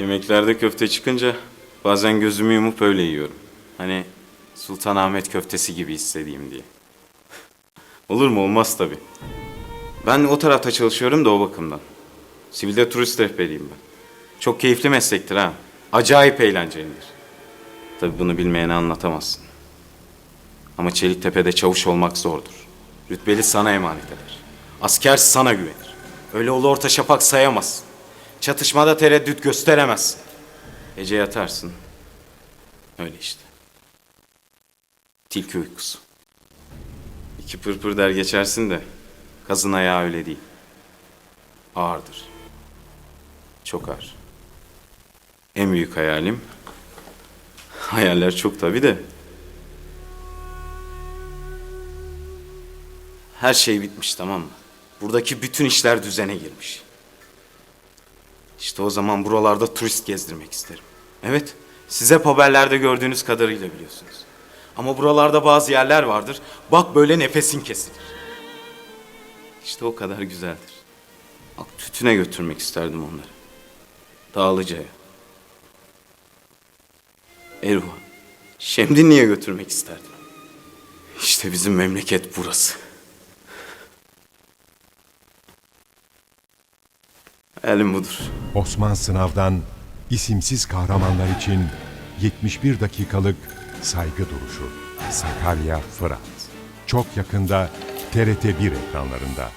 Yemeklerde köfte çıkınca bazen gözümü yumup öyle yiyorum. Hani Sultanahmet köftesi gibi hissedeyim diye. Olur mu? Olmaz tabii. Ben o tarafta çalışıyorum da o bakımdan. Sivilde turist rehberiyim ben. Çok keyifli meslektir ha. Acayip eğlencelidir. Tabii bunu bilmeyene anlatamazsın. Ama Çeliktepe'de çavuş olmak zordur. Rütbeli sana emanet eder. Asker sana güvenir. Öyle ulu orta şafak sayamazsın. Çatışmada tereddüt gösteremezsin. Gece yatarsın. Öyle işte. Tilki uykusu. İki pırpır der geçersin de kazın ayağı öyle değil. Ağırdır. Çok ağır. En büyük hayalim hayaller çok tabii de her şey bitmiş tamam mı? Buradaki bütün işler düzene girmiş. İşte o zaman buralarda turist gezdirmek isterim. Evet, siz hep haberlerde gördüğünüz kadarıyla biliyorsunuz. Ama buralarda bazı yerler vardır. Bak böyle nefesin kesilir. İşte o kadar güzeldir. Bak tütüne götürmek isterdim onları. Dağlıca'ya. Erva. Şemdinli'ye götürmek isterdim. İşte bizim memleket burası. Hayalim budur. Osman Sınav'dan isimsiz kahramanlar için 71 dakikalık saygı duruşu. Sakarya Fırat. Çok yakında TRT 1 ekranlarında.